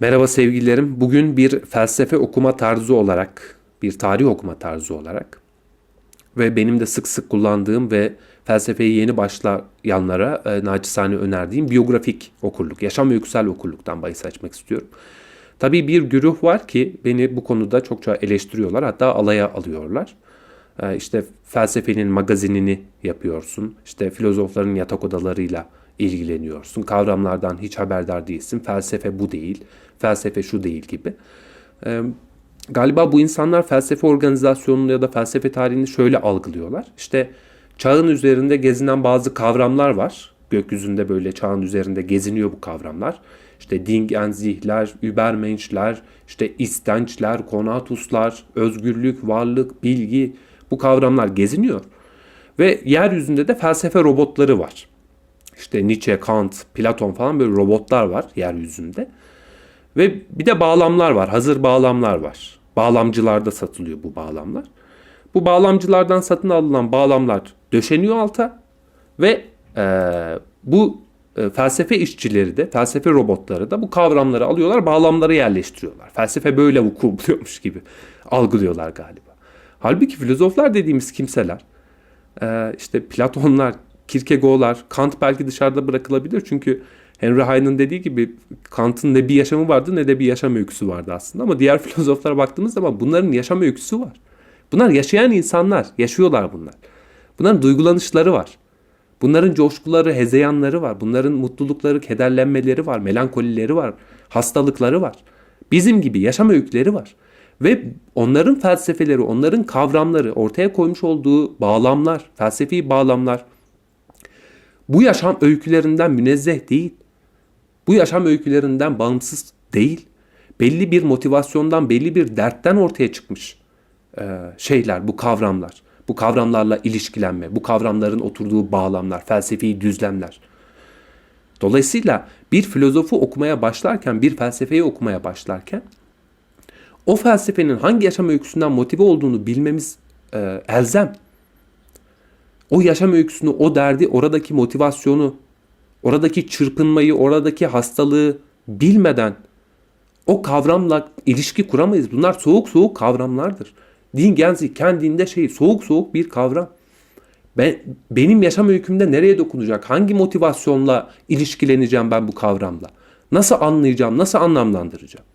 Merhaba sevgililerim. Bugün bir felsefe okuma tarzı olarak, bir tarih okuma tarzı olarak ve benim de sık sık kullandığım ve felsefeyi yeni başlayanlara e, naçizane önerdiğim biyografik okurluk, yaşam öyküsel okurluktan bahis açmak istiyorum. Tabii bir güruh var ki beni bu konuda çokça eleştiriyorlar hatta alaya alıyorlar. E, işte felsefenin magazinini yapıyorsun, işte filozofların yatak odalarıyla ilgileniyorsun. Kavramlardan hiç haberdar değilsin. Felsefe bu değil, felsefe şu değil gibi. Ee, galiba bu insanlar felsefe organizasyonunu ya da felsefe tarihini şöyle algılıyorlar. İşte çağın üzerinde gezinen bazı kavramlar var. Gökyüzünde böyle çağın üzerinde geziniyor bu kavramlar. İşte Ding en Sich'ler, Übermensch'ler, işte istençler, konatuslar, özgürlük, varlık, bilgi bu kavramlar geziniyor. Ve yeryüzünde de felsefe robotları var. İşte Nietzsche, Kant, Platon falan böyle robotlar var yeryüzünde. Ve bir de bağlamlar var. Hazır bağlamlar var. Bağlamcılarda satılıyor bu bağlamlar. Bu bağlamcılardan satın alınan bağlamlar döşeniyor alta ve e, bu e, felsefe işçileri de, felsefe robotları da bu kavramları alıyorlar, bağlamları yerleştiriyorlar. Felsefe böyle vuku buluyormuş gibi algılıyorlar galiba. Halbuki filozoflar dediğimiz kimseler, e, işte Platonlar, Kierkegaard'lar, Kant belki dışarıda bırakılabilir çünkü Henry Heine'ın dediği gibi Kant'ın ne bir yaşamı vardı ne de bir yaşam öyküsü vardı aslında ama diğer filozoflara baktığımız zaman bunların yaşam öyküsü var. Bunlar yaşayan insanlar, yaşıyorlar bunlar. Bunların duygulanışları var. Bunların coşkuları, hezeyanları var. Bunların mutlulukları, kederlenmeleri var, melankolileri var, hastalıkları var. Bizim gibi yaşam öyküleri var. Ve onların felsefeleri, onların kavramları, ortaya koymuş olduğu bağlamlar, felsefi bağlamlar bu yaşam öykülerinden münezzeh değil. Bu yaşam öykülerinden bağımsız değil. Belli bir motivasyondan, belli bir dertten ortaya çıkmış e, şeyler, bu kavramlar. Bu kavramlarla ilişkilenme, bu kavramların oturduğu bağlamlar, felsefi düzlemler. Dolayısıyla bir filozofu okumaya başlarken, bir felsefeyi okumaya başlarken o felsefenin hangi yaşam öyküsünden motive olduğunu bilmemiz e, elzem o yaşam öyküsünü, o derdi, oradaki motivasyonu, oradaki çırpınmayı, oradaki hastalığı bilmeden o kavramla ilişki kuramayız. Bunlar soğuk soğuk kavramlardır. Din genzi kendinde şey soğuk soğuk bir kavram. Ben, benim yaşam öykümde nereye dokunacak? Hangi motivasyonla ilişkileneceğim ben bu kavramla? Nasıl anlayacağım? Nasıl anlamlandıracağım?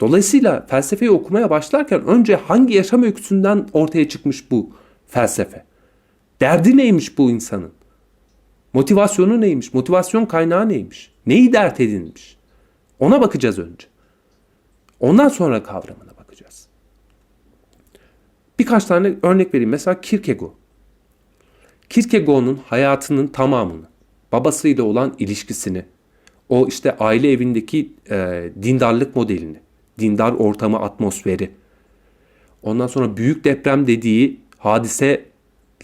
Dolayısıyla felsefeyi okumaya başlarken önce hangi yaşam öyküsünden ortaya çıkmış bu felsefe? Derdi neymiş bu insanın? Motivasyonu neymiş? Motivasyon kaynağı neymiş? Neyi dert edinmiş? Ona bakacağız önce. Ondan sonra kavramına bakacağız. Birkaç tane örnek vereyim. Mesela Kierkegaard. Kierkegaard'un hayatının tamamını, babasıyla olan ilişkisini, o işte aile evindeki e, dindarlık modelini, dindar ortamı, atmosferi, ondan sonra büyük deprem dediği hadise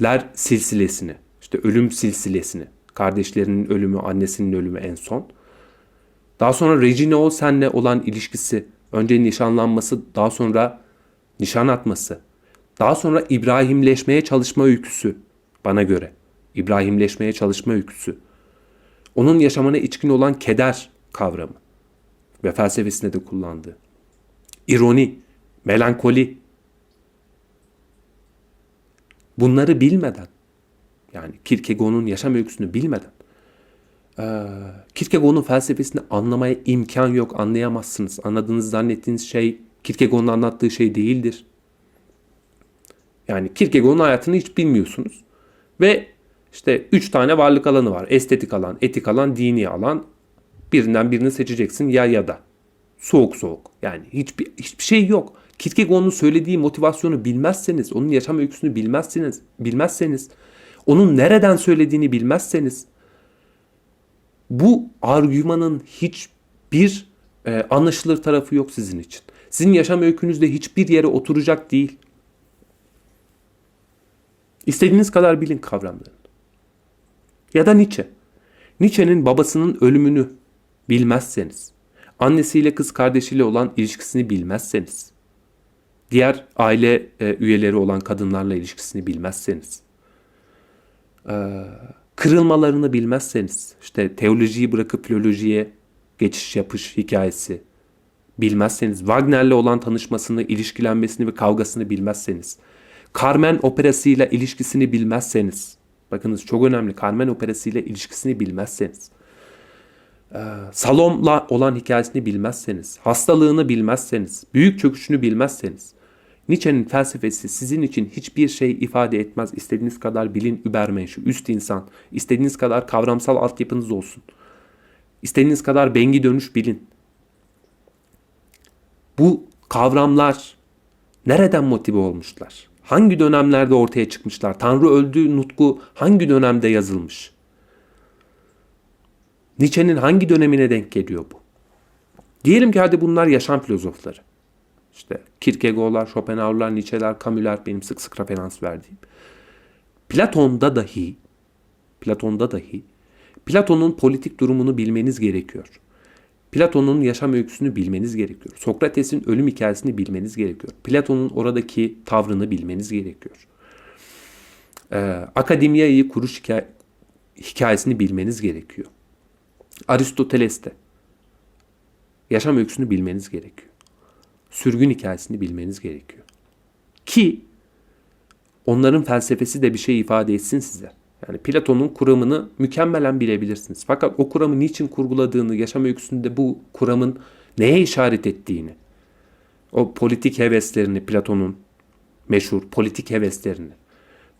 ler silsilesini, işte ölüm silsilesini, kardeşlerinin ölümü, annesinin ölümü en son. Daha sonra Regina Olsen'le olan ilişkisi, önce nişanlanması, daha sonra nişan atması, daha sonra İbrahimleşmeye çalışma öyküsü bana göre. İbrahimleşmeye çalışma öyküsü. Onun yaşamına içkin olan keder kavramı ve felsefesinde de kullandığı. İroni, melankoli, Bunları bilmeden yani Kierkegaard'un yaşam öyküsünü bilmeden e, Kierkegaard'un felsefesini anlamaya imkan yok, anlayamazsınız. Anladığınız zannettiğiniz şey Kierkegaard'un anlattığı şey değildir. Yani Kierkegaard'un hayatını hiç bilmiyorsunuz. Ve işte üç tane varlık alanı var. Estetik alan, etik alan, dini alan. Birinden birini seçeceksin ya ya da. Soğuk soğuk. Yani hiçbir, hiçbir şey yok. Kierkegaard'un söylediği motivasyonu bilmezseniz, onun yaşam öyküsünü bilmezseniz, bilmezseniz, onun nereden söylediğini bilmezseniz bu argümanın hiçbir e, anlaşılır tarafı yok sizin için. Sizin yaşam öykünüzde hiçbir yere oturacak değil. İstediğiniz kadar bilin kavramlarını. Ya da Nietzsche. Nietzsche'nin babasının ölümünü bilmezseniz, annesiyle kız kardeşiyle olan ilişkisini bilmezseniz, diğer aile e, üyeleri olan kadınlarla ilişkisini bilmezseniz, e, kırılmalarını bilmezseniz, işte teolojiyi bırakıp filolojiye geçiş yapış hikayesi bilmezseniz, Wagner'le olan tanışmasını, ilişkilenmesini ve kavgasını bilmezseniz, Carmen operasıyla ilişkisini bilmezseniz, bakınız çok önemli Carmen operasıyla ilişkisini bilmezseniz, e, Salom'la olan hikayesini bilmezseniz, hastalığını bilmezseniz, büyük çöküşünü bilmezseniz, Nietzsche'nin felsefesi sizin için hiçbir şey ifade etmez. İstediğiniz kadar bilin Übermensch, üst insan. İstediğiniz kadar kavramsal altyapınız olsun. İstediğiniz kadar bengi dönüş bilin. Bu kavramlar nereden motive olmuşlar? Hangi dönemlerde ortaya çıkmışlar? Tanrı öldü nutku hangi dönemde yazılmış? Nietzsche'nin hangi dönemine denk geliyor bu? Diyelim ki hadi bunlar yaşam filozofları. İşte Kierkegaard'lar, Schopenhauer'lar, Nietzsche'ler, Camus'lar benim sık sık referans verdiğim. Platon'da dahi Platon'da dahi Platon'un politik durumunu bilmeniz gerekiyor. Platon'un yaşam öyküsünü bilmeniz gerekiyor. Sokrates'in ölüm hikayesini bilmeniz gerekiyor. Platon'un oradaki tavrını bilmeniz gerekiyor. Ee, Akademiyayı kuruş hikaye, hikayesini bilmeniz gerekiyor. Aristoteles'te yaşam öyküsünü bilmeniz gerekiyor. Sürgün hikayesini bilmeniz gerekiyor. Ki onların felsefesi de bir şey ifade etsin size. Yani Platon'un kuramını mükemmelen bilebilirsiniz. Fakat o kuramı niçin kurguladığını, yaşam öyküsünde bu kuramın neye işaret ettiğini, o politik heveslerini Platon'un meşhur politik heveslerini,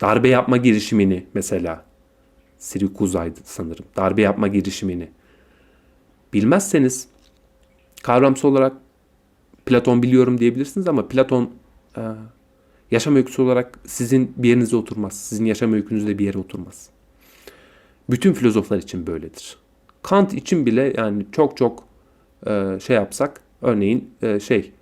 darbe yapma girişimini mesela, Sirikuzay'dı sanırım, darbe yapma girişimini bilmezseniz kavramsal olarak Platon biliyorum diyebilirsiniz ama Platon e, yaşam öyküsü olarak sizin bir yerinize oturmaz. Sizin yaşam öykünüzde bir yere oturmaz. Bütün filozoflar için böyledir. Kant için bile yani çok çok e, şey yapsak örneğin e, şey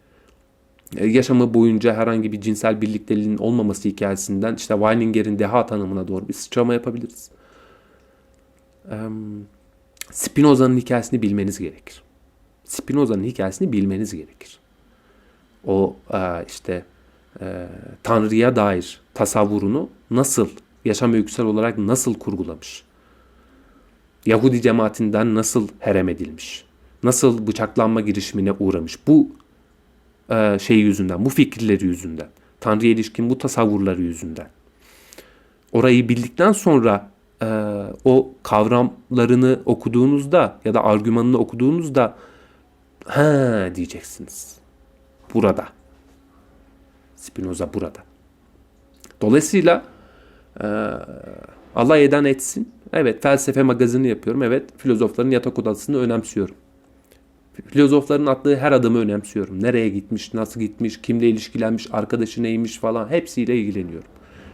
e, yaşamı boyunca herhangi bir cinsel birlikteliğinin olmaması hikayesinden işte Weininger'in deha tanımına doğru bir sıçrama yapabiliriz. E, Spinoza'nın hikayesini bilmeniz gerekir. Spinoza'nın hikayesini bilmeniz gerekir. O e, işte e, Tanrı'ya dair tasavvurunu nasıl, yaşam öyküsel olarak nasıl kurgulamış? Yahudi cemaatinden nasıl herem edilmiş? Nasıl bıçaklanma girişimine uğramış? Bu e, şey yüzünden, bu fikirleri yüzünden. Tanrı'ya ilişkin bu tasavvurları yüzünden. Orayı bildikten sonra e, o kavramlarını okuduğunuzda ya da argümanını okuduğunuzda ha diyeceksiniz. Burada. Spinoza burada. Dolayısıyla e, Allah eden etsin. Evet felsefe magazini yapıyorum. Evet filozofların yatak odasını önemsiyorum. Filozofların attığı her adımı önemsiyorum. Nereye gitmiş, nasıl gitmiş, kimle ilişkilenmiş, arkadaşı neymiş falan hepsiyle ilgileniyorum.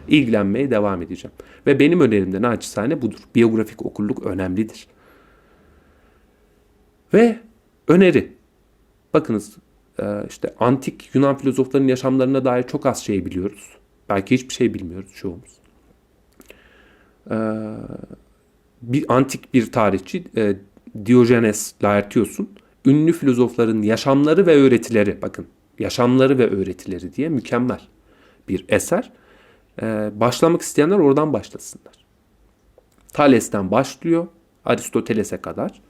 İlgilenmeye devam edeceğim. Ve benim önerimde naçizane budur. Biyografik okulluk önemlidir. Ve öneri. Bakınız işte antik Yunan filozoflarının yaşamlarına dair çok az şey biliyoruz. Belki hiçbir şey bilmiyoruz çoğumuz. E, bir antik bir tarihçi e, Diogenes Laertios'un ünlü filozofların yaşamları ve öğretileri bakın yaşamları ve öğretileri diye mükemmel bir eser. Başlamak isteyenler oradan başlasınlar. Thales'ten başlıyor Aristoteles'e kadar.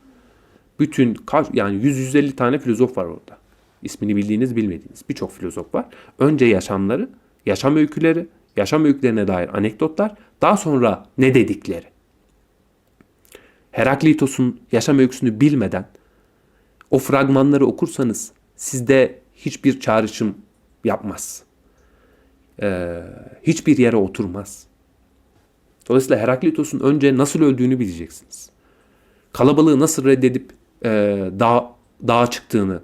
Bütün yani 100-150 tane filozof var orada. İsmini bildiğiniz bilmediğiniz birçok filozof var. Önce yaşamları, yaşam öyküleri, yaşam öykülerine dair anekdotlar, daha sonra ne dedikleri. Heraklitos'un yaşam öyküsünü bilmeden o fragmanları okursanız sizde hiçbir çağrışım yapmaz. Ee, hiçbir yere oturmaz. Dolayısıyla Heraklitos'un önce nasıl öldüğünü bileceksiniz. Kalabalığı nasıl reddedip e, dağ, dağa çıktığını,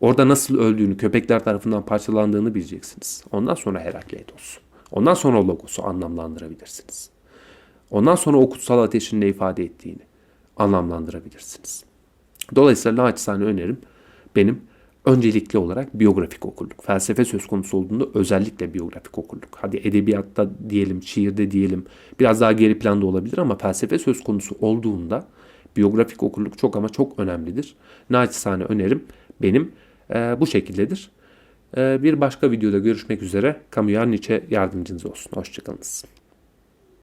Orada nasıl öldüğünü, köpekler tarafından parçalandığını bileceksiniz. Ondan sonra Herakleitos. Ondan sonra Logos'u anlamlandırabilirsiniz. Ondan sonra o kutsal ateşin ne ifade ettiğini anlamlandırabilirsiniz. Dolayısıyla naçizane önerim benim öncelikli olarak biyografik okulluk. Felsefe söz konusu olduğunda özellikle biyografik okulluk. Hadi edebiyatta diyelim, şiirde diyelim biraz daha geri planda olabilir ama felsefe söz konusu olduğunda biyografik okulluk çok ama çok önemlidir. Naçizane önerim benim e, bu şekildedir. E, bir başka videoda görüşmek üzere. Kamuya Nietzsche yardımcınız olsun. Hoşçakalınız.